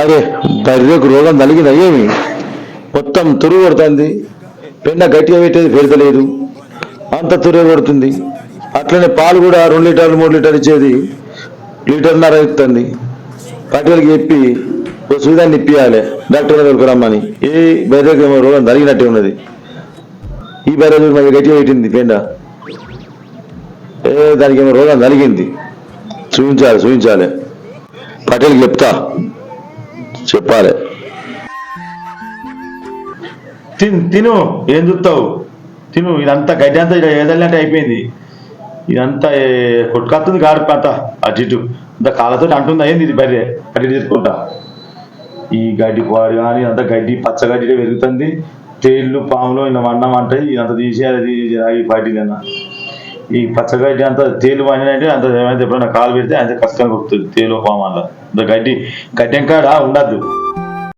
అరే బర్రెకు రోగం తలిగిందా ఏమి? మొత్తం తురుగు కొడుతుంది పెండ గట్టిగా పెట్టేది పెడతలేదు. అంత తురుగు కొడుతుంది అట్లనే పాలు కూడా రెండు లీటర్లు మూడు లీటర్లు ఇచ్చేది. లీటర్న్నర ఇస్తుంది పటేల్కి చెప్పి ఓ సూదాన్ని ఇప్పియాలి. డాక్టర్ దగ్గరకు రమ్మని. ఏ బర్రెకు ఏమో రోగం తలిగినట్టే ఉన్నది. ఈ బర్రె చూడు మరి గట్టిగా పెట్టింది పెండ. ఏ దానికి ఏమో రోగం తలిగింది. చూపించాలి చూపించాలి. పటేల్కి చెప్తా. చెప్పాలి. తిను తిను ఏం చూస్తావు? తిను ఇదంతా గడ్డి అంతా ఏదల్లంటే అయిపోయింది. ఇదంతా కొట్టుకొస్తుంది గాడి పంట అటు ఇటు. ఇంత కాళ్ళతో అంటుందా ఏంది ఇది బర్రె? అటు తీసుకుంటా. ఈ గడ్డి పాడు కానీ అంత గడ్డి పచ్చగడ్డి పెరుగుతుంది. తేళ్ళు పాములు ఇలా వండం అంటే ఇదంతా తీసి అది ఈ పాటిలన్నా ఈ పచ్చగడ్డి అంతా తేలు పండినంటే అంత ఏమైతే ఎప్పుడైనా కాలు పెడితే అంత కష్టంగా గుర్తుంది తేలు పాము అలా. ఇంత గడ్డి. గడ్డి కాడ ఉండద్దు.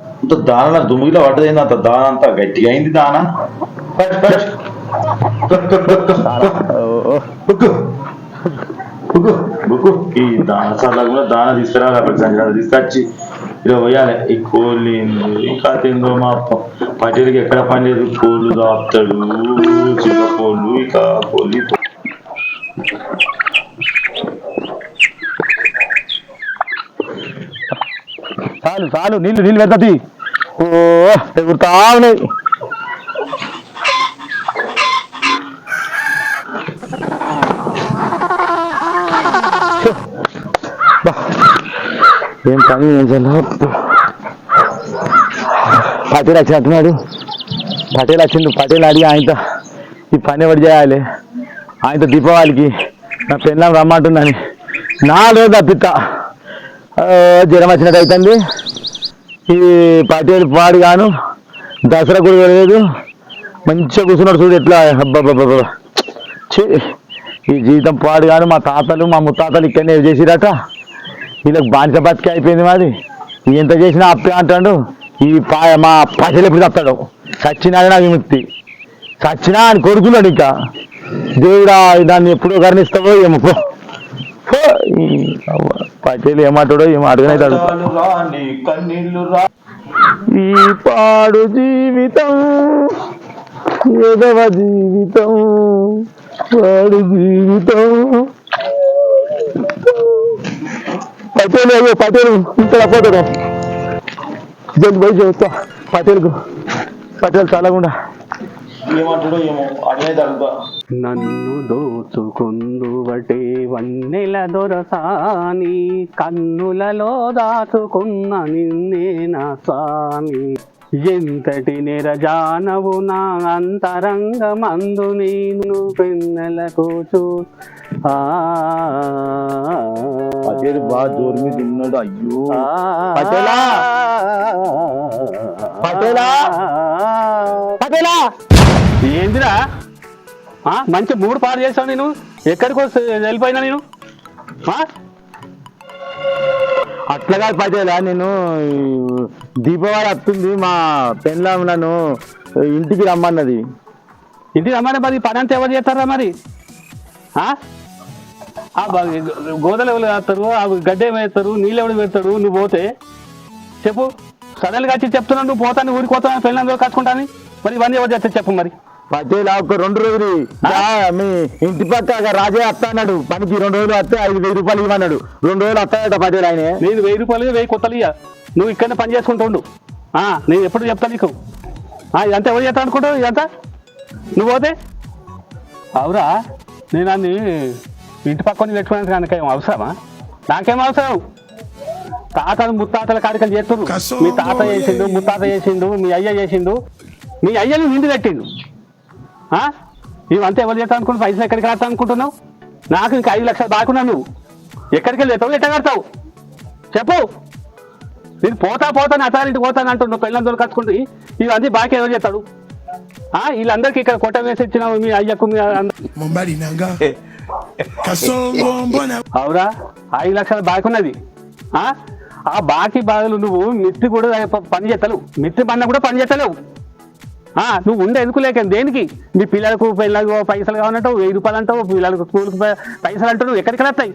అంత దాన దుమ్మిలో పడ్డది అంత దాన అంత? గట్టిగా అయింది దాన? ఈ దాన సార్లు కూడా దాన తీసుకురావాలి తీసుకొచ్చి. ఇలా పోయాలి. ఈ కోళ్ళు ఇంకా తిందో మా ప- పటేలకి ఎక్కడ పని లేదు? కోళ్ళు దాపుతాడు. చిన్న కోళ్ళు ఇక కోళ్ళు చాలు చాలు నీళ్ళు నీళ్ళు పెడతది ఓ ఎగురుతా ఉన్నాయి. ఏం పని ఏం చేయాలి? పటేల్ వచ్చినట్టున్నాడు. పటేల్ వచ్చిండు పటేల్ అడిగి ఆయనతో ఈ పని ఎవరు చేయాలి? ఆయనతో దీపావళికి నా పెళ్ళం రమ్మంటుందని. నాలుగు రోజులు జ్వరం వచ్చినట్టు అవుతుంది. ఈ పటేల్ పాడు గాను. దసరా కూడా లేదు మంచిగా కూర్చున్నాడు చూడు ఎట్లా. అబ్బబ్బబ్బబ్బ. ఈ జీవితం పాడు గాను మా తాతలు మా ముత్తాతలు ఇక్కడనే చేసిరట? వీళ్ళకి బానిస బతికి అయిపోయింది మాది. ఎంత చేసినా అప్పే అంటాడు. ఈ పా మా పసలు ఎప్పుడు తప్పాడు చచ్చినాడే నాకు విముక్తి. చచ్చినా అని కొడుకున్నాడు ఇంకా. దేవుడా దాన్ని ఎప్పుడో కరణిస్తావో ఏమో. పో. పో. ఏమంటాడో ఏమో అడుగునైతాడు ఈ పాడు జీవితం ఎదవ జీవితం పాడు జీవితం పటేల్ అయ్యో పటేల్ ఇక్కడ పోతాడు జల్ పోయి చెబుతా పటేల్కు పటేల్ చాలకుండా ఏమంటాడో ఏమో అడిగే అడుగుతా నన్ను దోచుకుందువటే వన్నెల దొరసాని కన్నులలో దాచుకున్న నిన్నే నా స్వామి. ఎంతటి నిరజానవు నా అంతరంగమందు నేను పెన్నెల కూచు ఆ. పటేల్ బాగా జోరు మీద ఉన్నాడు అయ్యో. పటేలా? పటేలా? పటేలా! ఏందిరా? ఆ, మంచి మూడు పాడు చేసావు నేను. ఎక్కడికి వస్తే వెళ్ళిపోయినా నేను? అట్లా కాదు పటేలా నేను దీపావళి వస్తుంది మా పెళ్ళాం నన్ను ఇంటికి రమ్మన్నది. ఇంటికి రమ్మని మరి పని అంతా ఎవరు చేస్తారా మరి? గోదలు ఎవరు వేస్తారు ఆ గడ్డ ఏమి వేస్తారు? నీళ్ళు ఎవరు పెడతాడు నువ్వు పోతే? చెప్పు. సడన్గా వచ్చి చెప్తున్నావు నువ్వు పోతాను ఊరికి పోతాను పెళ్ళందరూ కట్టుకుంటాను. మరి ఇవన్నీ ఎవరు చేస్తారు చెప్పు మరి. పటేలా ఒక రెండు రోజులు. మీ ఇంటి పక్క రాజే వస్తా అన్నాడు. పనికి రెండు రోజులు వస్తే ఐదు వెయ్యి రూపాయలు ఇవ్వన్నాడు. రెండు రోజులు వస్తాడట పటేల్ ఆయన. నేను వెయ్యి రూపాయలు వెయ్యి కొత్తలు ఇయ్య. నువ్వు ఇక్కడనే పని చేసుకుంటూ ఉండు. ఆ, నేను ఎప్పుడు చెప్తా నీకు. ఆ, ఇదంతా ఎవరు చేస్తా అనుకుంటావు ఇదంతా? నువ్వు పోతే? అవురా నేను అన్ని ఇంటి పక్కన పెట్టుకోవడానికి నాకేం అవసరమా? నాకేం అవసరం? తాతలు ముత్తాతల కార్యక్రమం చేస్తున్నారు మీ తాత చేసిండు ముత్తాత చేసిండు మీ అయ్య చేసిండు. మీ అయ్యని నిండి కట్టిండు? ఇవంతా ఎవరు చేస్తా అనుకుంటు పైసలు ఎక్కడికి రాస్తా అనుకుంటున్నావు? నాకు ఇంకా ఐదు లక్షలు బాకున్నా నువ్వు. ఎక్కడికి వెళ్తావు ఎట్ట కడతావు? చెప్పు. నేను పోతా పోతా నా అతారింటికి పోతాను అంటున్నావు. పిల్లలందరూ కట్టుకుంటే. ఇవన్నీ బాకీ ఎవరు చేస్తాడు? ఆ, వీళ్ళందరికీ ఇక్కడ కొట్ట వేసి ఇచ్చినావు మీ అయ్యకు అవురా ఐదు లక్షల బాకీ ఉన్నది ఆ? ఆ బాకీ బాధలు నువ్వు మిత్తి కూడా పని చేస్తలేవు. మిత్తి పన్న కూడా పని చేస్తలేవు. నువ్వు ఉండే ఎందుకు లేక దేనికి? మీ పిల్లలకు పిల్లలకు పైసలు కావాలంటావు వెయ్యి రూపాయలు అంటావు పిల్లలకు స్కూల్కి పైసలు అంటావు నువ్వు ఎక్కడికి వస్తాయి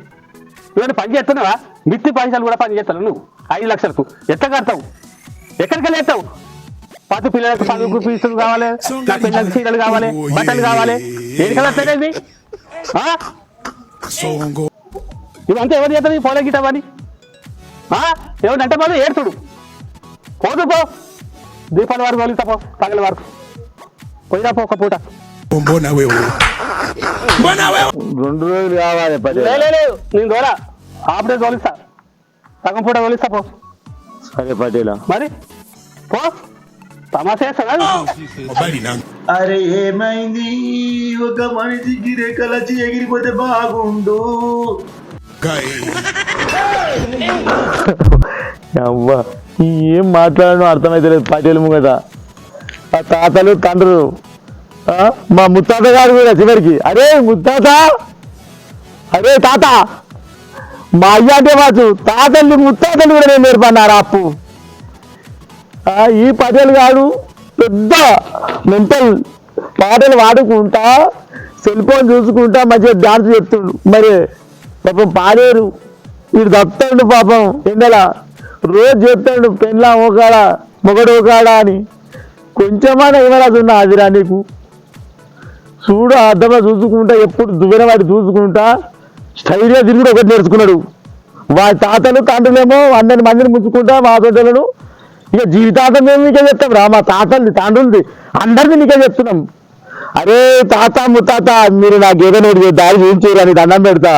ఇవన్నీ పని చేస్తున్నావా? మిత్తి పైసలు కూడా పని చేస్తాను నువ్వు ఐదు లక్షలకు. ఎట్లా కడతావు? ఎక్కడికి వెళ్ళేస్తావు పది పిల్లలకు చదువుకు పీసులు కావాలి నా పిల్లలకు చీరలు కావాలి బట్టలు కావాలి. ఏడికల్లా వస్తాయి Kasongo. ఇవంతా ఎవరు చేస్తారు? ఈ పొలం గిట్ట ఎవరు అంటే మాత్రం ఏడుతుడు. పోదు పో. దీపాల వరకు వలుగుతా పో పగల వరకు. పోయినా పో ఒక పూట? రెండు రోజులు కావాలి లే, పటేలా లే, లేదు నేను దూరా హాఫ్ డే తోలిస్తా. సగం పూట తోలిస్తా పో. సరే పటేలా మరి? పో. తమాషా చేస్తావా అరే ఏమైంది? ఒక మనిషికి రేఖలచి ఎగిరిపోతే బాగుండు. అవ్వా ఏం మాట్లాడడం అర్థమైతలేదు లేదు ముంగట. ఆ తాతలు తండ్రులు మా ముత్తాత గారు కూడా చివరికి. అరే ముత్తాత అరే తాత మా అయ్య అంటే మాకు తాతల్ని ముత్తాతలు కూడా నేను నేర్పన్నారు అప్పు? ఈ పటేలు గారు పెద్ద మెంటల్ పాటలు పాడుకుంటా సెల్ ఫోన్ చూసుకుంటా మంచిగా డాన్స్ చెప్తుండు మరి పాపం పాడేరు. వీడు దత్తండు పాపం ఎండల. రోజు చెప్తాడు పెళ్ళ ఒకడ మొగడు ఒకడ అని. కొంచెమైనా ఉన్నా అదిరా నీకు? చూడు ఆ చూసుకుంటా ఎప్పుడు దువ్వెన వాటి చూసుకుంటా స్టైల్గా తిరుగుడు ఒకటి నేర్చుకున్నాడు. వాడి తాతలు తండ్రులేమో అందరి మందిని ముంచుకుంటా మా తోటలను ఇక జీవితాంతం మేము నీకే చెప్తాం రా మా తాతల్ని తండ్రులది అందరిది నీకే చెప్తున్నాం. అరే తాత ముత్తాత మీరు నాకు ఏదైనా ఒకటి దారి చూపించారు అని దండం పెడతా.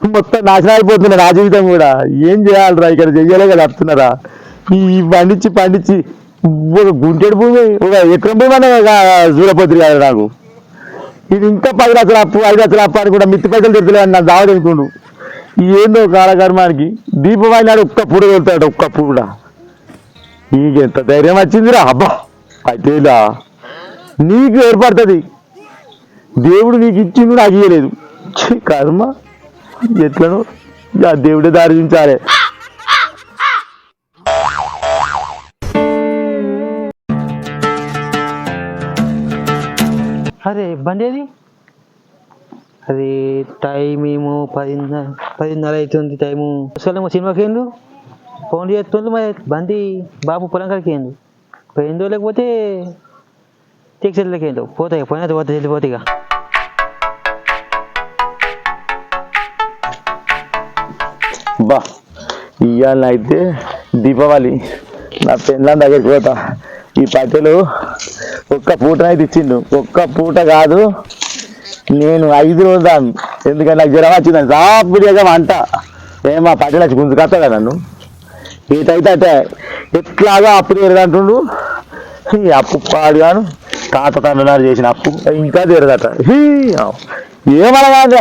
మొత్తం నాశనం అయిపోతుంది నా జీవితం కూడా. ఏం చేయాలిరా? ఇక్కడ చెయ్యలే కదా వస్తున్నారా ఈ పండించి పండించి ఒక గుంటెడు భూమి ఒక ఎకరం భూమి అనే సూరపత్రి కాదు నాకు. ఇది ఇంకా పది లక్షల అప్పు ఐదు లక్షల అప్పు అని కూడా మిత్తి పైసలు తెచ్చలే నా దావ తెలుకుండు ఏందో కాలకర్మానికి దీపావళి నాడు ఒక్క పూట వెళ్తాడు ఒక్క పూట నీకెంత ధైర్యం వచ్చిందిరా? అబ్బా అయితేలా నీకు ఏర్పడుతుంది. దేవుడు నీకు ఇచ్చింది నాకు ఇయ్యలేదు. కర్మ. ఎట్లను ఆ దేవుడే దారి చూపించాలి అరే బండి అది అది టైం ఏమో పదిన్నర పదిన్నర అవుతుంది టైము. అసలు సినిమాకి ఏందు? ఫోన్ చేస్తుంది మరి బండి బాబు పొలం కాడికి ఏందు? పోయిందో లేకపోతే టెక్సీలకి ఏందో? పోతాయి పోయిన తర్వాత వెళ్ళిపోతాయి బా ఇవాళ అయితే దీపావళి. నా పెళ్ళాం దగ్గరికి పోతా. ఈ పట్టెలు ఒక్క పూటనైతే ఇచ్చిండు ఒక్క పూట కాదు నేను ఐదు రోజులు దాన్ని ఎందుకంటే నాకు జ్వరం వచ్చిందని. సాపుడిగా వంట. ఏమా పట్టెలు వచ్చి గుంజుకొస్తా కదా నన్ను. ఏటైతే అంటే ఎట్లాగా అప్పు తీరదంటుండు ఈ అప్పు పాడుగాను తాత తండ్రి చేసిన అప్పు ఇంకా తీరదట. ఏమనగా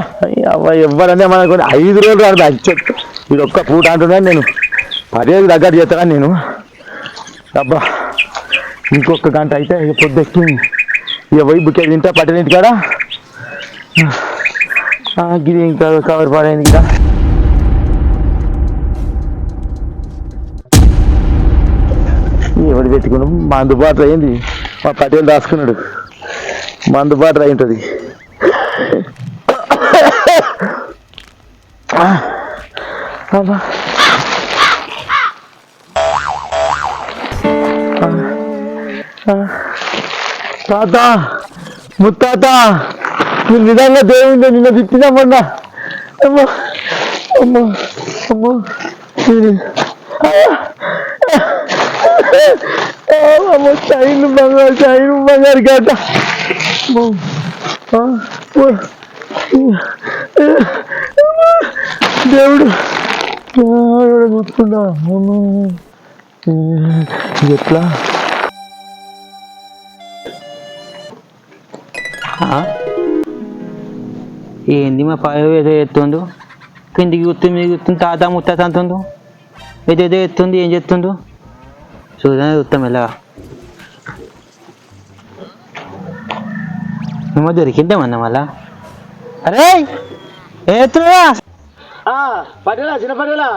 అవ్వ ఎవరన్నా మనకు ఐదు రోజులు అంటే అచ్చొచ్చు ఇది ఒక్క పూట అంటున్నాను నేను పదేది దగ్గర చేస్తాను నేను. అబ్బా ఇంకొక గంట అయితే ఇక పొద్దు ఎక్కింది ఇక పోయి బుక్కే తింటా పట్టినింటి కాడ గిరి గిది ఇంకా కవర్ పడైంది ఇంకా ఎవడు పెట్టుకున్నాం మందు బాటర్ అయింది. మా పటేలు దాచుకున్నాడు. మందు బాటర్ అయి ఉంటుంది. అబ్బా. ఆ. తాత ముత్తాత నువ్వు నిజంగా దేవుందో నిన్న తిట్టినా మొన్న అమ్మో అమ్మో అమ్మో నేను- అమ్మో చైన్ బంగారు చైన్ బంగారు గడ్డ అమ్మో. ఆ, ఓ. దేవుడు కూర్చున్నాము ఎట్లా? ఏంది మా పాయ ఏదో ఎత్తుందో కిందికి గుర్తుంది మీద గుర్తుంది తాత ముత్తాత అంటుండు? ఏదో ఎత్తుంది ఏం చెప్తుందో చూద్దాం చూస్తాం ఎలా మేము దొరికిద్దామన్నా మళ్ళా? అరే! ఎత్తున్నా పటేలా చిన్న పటేలా.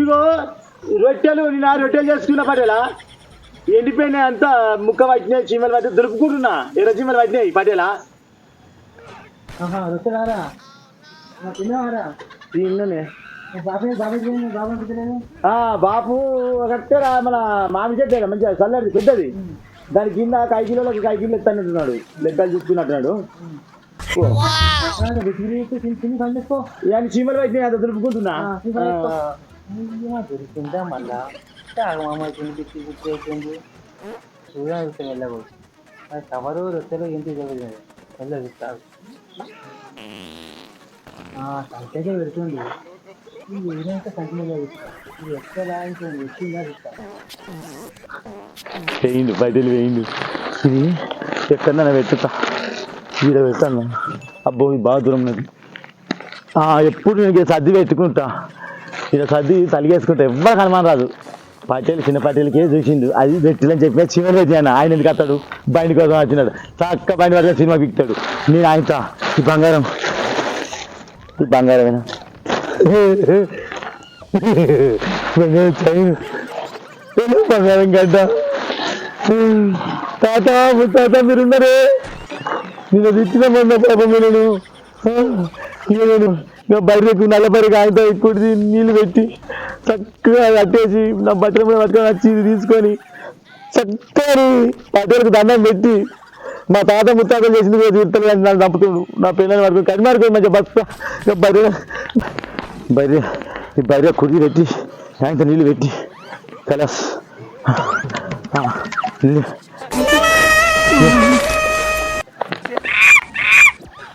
ఇగో రొట్టెలు నేను రొట్టెలు చేసుకున్న పటేలా. ఎండిపోయినాయి అంతా ముక్క పట్టినాయి చీమలు పట్టి దులుపుకుంటున్నా. ఎర్ర చీమలు పట్టినాయి పటేలా. బాపు కరెక్ట్గా మన మామి చెట్టు మంచిగా చల్లది పెద్దది. దాని కింద కై కిలోలకి కై కిలో ఎత్తానంటున్నాడు లెక్కలు చూసుకున్నట్టున్నాడు. చీమలు పెట్టినాయి అది దులుపుకుంటున్నా దొరికిందా మళ్ళా తాగమామ తినిపించి గుర్తు చూడాలి వెళ్ళకూడదు అది కవరు రొట్టెలు ఏంటి జరుగుతుంది వెళ్ళదు తాగు సంతగా పెడుతుంది ఏదైతే సంతగా ఇది ఎక్కడ వచ్చిందా చూస్తా వేయిండు బయటలు వేయిండు ఇది ఎక్కడన్నా పెట్టుతా ఈడ పెడతాను అబ్బో ఇది బాగా దూరం ఉన్నది. ఆ, ఎప్పుడు నేను సర్ది పెట్టుకుంటా. ఇలా సర్ది తలిగేసుకుంటా. ఎవ్వరు కనుమాన రాదు. పాటేలు చిన్న పటేలకే చూసిండు. అది పెట్టిలని చెప్పిన చివరి పెట్టినాను ఆయన ఎందుకు అత్తాడు? బండి కోసం వచ్చినాడు. చక్క బండి పడితే సినిమా పిక్తాడు నేను ఆయనతో ఈ బంగారం. ఈ బంగారమేనా? బంగారం బంగారం గడ్డ తాత తాత మీరున్నారే? నేను తిట్టిన పాపం నేను. నేను ఇక బర్రెకు నల్ల బర్రెకు ఆయనతో కుడి నీళ్ళు పెట్టి చక్కగా కట్టేసి నా బట్టల మీద పట్టుకొని వచ్చి తీసుకొని చక్కని పట్టేలకు దండం పెట్టి మా తాత ముత్తాతలు చేసింది కూడా తీర్థలు కానీ నన్ను చంపుతుడు నా పిల్లల్ని పట్టుకొని కడిమారుకొని మంచిగా బతుక ఇక బర్రె బర్రె ఈ బర్రె కుడి పెట్టి ఆయనతో నీళ్ళు పెట్టి కలాస్ నీళ్ళు.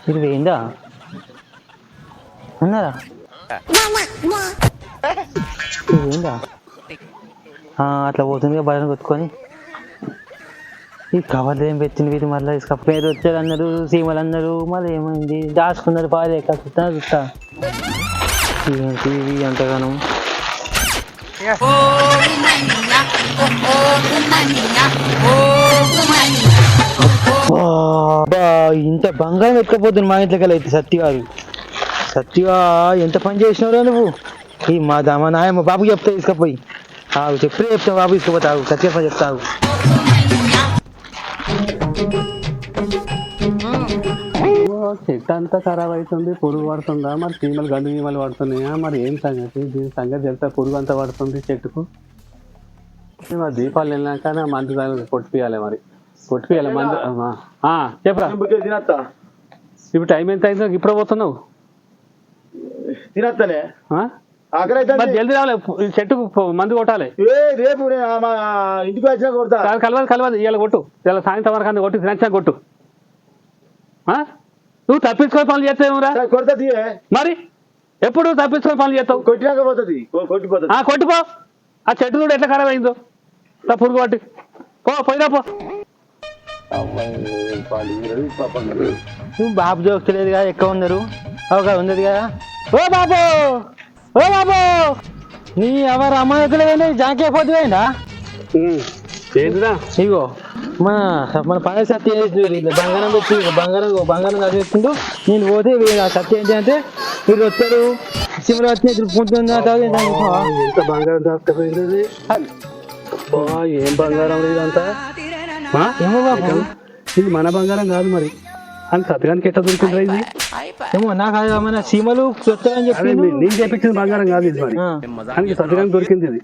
ఇది వేయిందా అన్నారా ఇది వేయిందా అట్లా పోతుంది బయట కొట్టుకొని ఈ కవర్లు ఏం పెట్టింది వీరు మళ్ళీ ఇసుక పేరు వచ్చారు అన్నారు సీమలు అన్నారు మళ్ళీ ఏమైంది దాచుకున్నారు బాగా చూస్తా చూస్తా ఏంటి ఇవి అంతగానం ఓ ఇంత బంగారం ఎక్కకపోతుంది మా ఇంట్లోకి అయితే సత్యవారు సత్యవా ఎంత పని చేసినావురా నువ్వు? ఈ మా దా- మా నాయ మా బాబుకి చెప్తా తీసుకపోయి. ఆగు చెప్పే చెప్తా బాబు తీసుకుపోతావు సత్య పని చెప్తావు చెట్టు అంతా ఖరాబ్ అవుతుంది పురుగు పడుతుందా? మరి చీమలు గండు చీమలు పడుతున్నాయా? మరి ఏం సంగతి? దీని సంగతి చెప్తా పురుగు అంతా పడుతుంది చెట్టుకు. మరి దీపాలు వెళ్ళినాక నా మందు దాన్ని మరి. మందు. చెప్పురా? తినత్తా. ఇప్పుడు టైం ఎంత అయిందో ఇప్పుడే పోతున్నావు? తినత్తనే. జల్దీ రావాలి చెట్టుకు మందు కొట్టాలి. రేపు ఇంటికి వచ్చినా కొడతా. కలవదు కలవదు ఇవాళ కొట్టు. ఇవాళ సాయంత్రం వరకు అన్ని కొట్టు తినచ్చా కొట్టు. ఆ? నువ్వు తప్పించుకొని పనులు చేస్తావురా తీయే. మరి? ఎప్పుడు తప్పించుకొని పనులు చేస్తావు? కొట్టినాక పోతుంది కొట్టిపోతుంది. ఆ కొట్టుపో ఆ చెట్టు చూడు ఎట్లా ఖరాబ్ అయిందో. పురుగు పట్టి. పో పోయినా పో. నువ్వు బాబు జోక్తలేదు కదా ఎక్కువ ఉన్నారు. ఒక ఉన్నది కదా. ఓ బాబు! ఓ బాబు! నీ ఎవరు అమ్మాయికులేదండి జాకే పోతుందా ఏంటిదా? ఇగో మన మన పని సత్య బంగారం పెట్టి బంగారం బంగారం చదివిస్తుండు నేను పోతే ఆ సత్య ఏంటి అంటే మీరు వచ్చి తిరుపుకుంటున్నా ఎంత బంగారం దాకపోయింది ఏం బంగారం ఇదంతా ఆ? ఏమో బాబు ఇది మన బంగారం కాదు మరి. అని సతగానికి ఎట్లా దొరికిందిరా ఇది? ఏమో నాకు అది మన సీమలు చెప్తారని అదే చెప్పి నీ- నీకు చెప్పించిన బంగారం కాదు ఇది మరి. అని సతగానికి దొరికింది ఇది?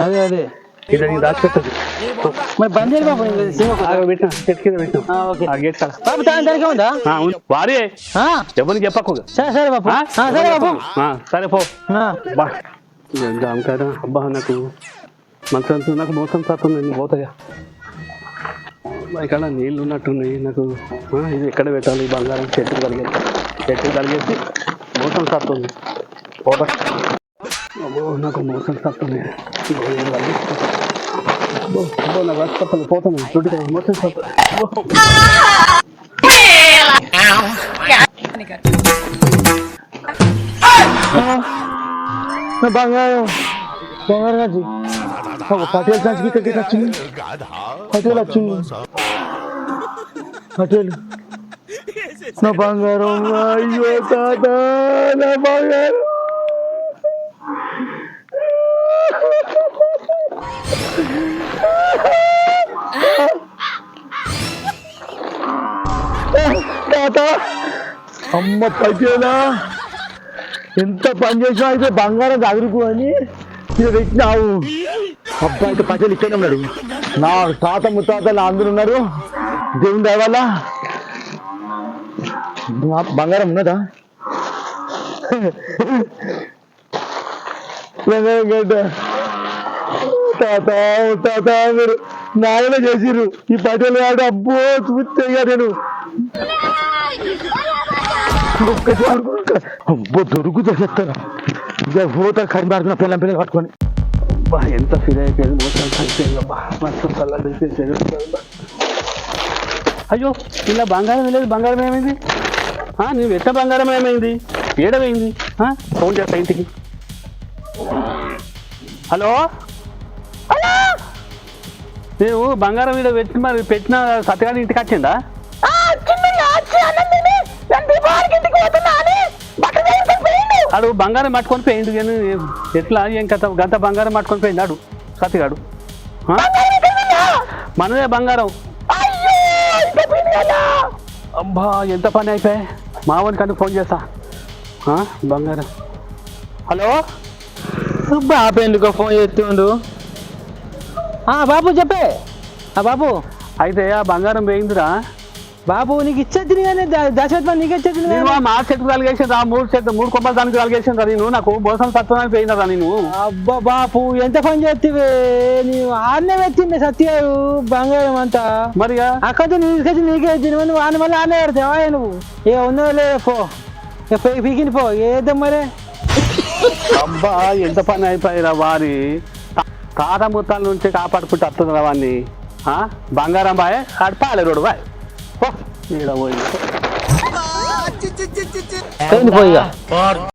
అదే అదే. ఇది నేను దాచిపెట్టదు. మరి బంద్ చేయండి బాబు పెట్టిన. చెట్టు కింద పెట్టిన. ఆ, గేట్ బాబు దాని ఉందా. వారే ఎవరికి చెప్పకు. సరే సరే బాబు. సరే బాబు. సరే పో. జామకాయ అబ్బా నాకు మంచి నాకు మోసం నేను పోతాయా ఇక్కడ నీళ్ళు ఉన్నట్టున్నాయి. నాకు ఇది ఎక్కడ పెట్టాలి? బంగారం చెట్టు కలిగేసి చెట్టు కలిగేసి మోసం సత్తుంది పోతా అబ్బో నాకు మోసం సత్తుంది ఇదిగో నాకు హాస్పిటల్ పోతాను చుట్టూ మోసం సాస్తుంది బంగారం. బంగారం కాదు. పటేల్ కాచి ఇక్కడికి వచ్చింది పటేల్ వచ్చింది పటేల్ నా బంగారం అయ్యో తాత నా బంగారం తాత అమ్మ పటేలా ఎంత పని చేసినా అయితే బంగారం చదువుకు అని ఇది పెట్టినావు. అబ్బా అయితే పచ్చలు ఇక్కడే ఉన్నాడు. నా తాత ముత్తాతలు అందరు ఉన్నారు. దేవుని దేవాల బంగారం ఉన్నదా? తాత తాత మీరు నాయన చేసిర్రు. ఈ పటేలు ఆడు అబ్బో చూస్తేగా నేను. అబ్బో దొరుకుతా చెప్తారా ఇక పోతా కడి మారుకున్న పిల్లలు పట్టుకొని అబ్బా, ఎంత ఫీల్ అయిపోయింది మోసం అయిపోయింది అబ్బా మస్తు చల్లగా అయ్యో ఇలా బంగారం లేదు బంగారం ఏమైంది? ఆ, నువ్వు ఎట్ట బంగారం ఏమైంది? ఏడమైంది? ఆ, ఫోన్ చేస్తా ఇంటికి. హలో? హలో? నేను బంగారం మీద పెట్టి మరి పెట్టిన సత్యగారి ఇంటికి వచ్చిందా? ఆడు బంగారం పట్టుకొని పోయిండు కానీ ఎట్లా? ఏం కథ? గంట బంగారం పట్టుకొని పోయింది ఆడు సత్యగాడు ఆ? మనదే బంగారం. అబ్బా ఎంత పని అయిపోయి? మావని కనుక ఫోన్ చేస్తా? బంగారం. హలో? బాబు ఎందుకో ఫోన్ చేస్తుండు? ఆ, బాబు చెప్పే. ఆ బాబు. అయితే ఆ బంగారం పోయిందిరా బాబు నీకు ఇచ్చేది కానీ దశరథ నీకు ఇచ్చేది మా చెట్టుకు కలిగేసింది ఆ మూడు చెట్టు మూడు కొమ్మల దానికి కలిగేసింది రా నేను. నాకు మోసం సత్వనానికి పోయిందా నేను. అబ్బా బాపు ఎంత పని చేస్తే నీవు ఆడనే పెట్టిండే సత్యారు బంగారం అంతా. మరి అక్కడ నీకు నీకే తిని నువ్వు ఆన మళ్ళీ ఆనే పెడతావా? నువ్వు? ఏ ఉన్నావు లే పో. పీకిని పో ఏద్దాం మరి. అబ్బా ఎంత పని అయిపోయిరా వారి. తాత ముత్తాల నుంచి కాపాడుకుంటూ వస్తుంది రా వాడిని ఆ? బంగారం బాయ్ ఆడు పాలేరోడు బాయ్. 어? 어? 이라고 해서. 아, 찌찌찌찌찌. 핸드폰이야. 아.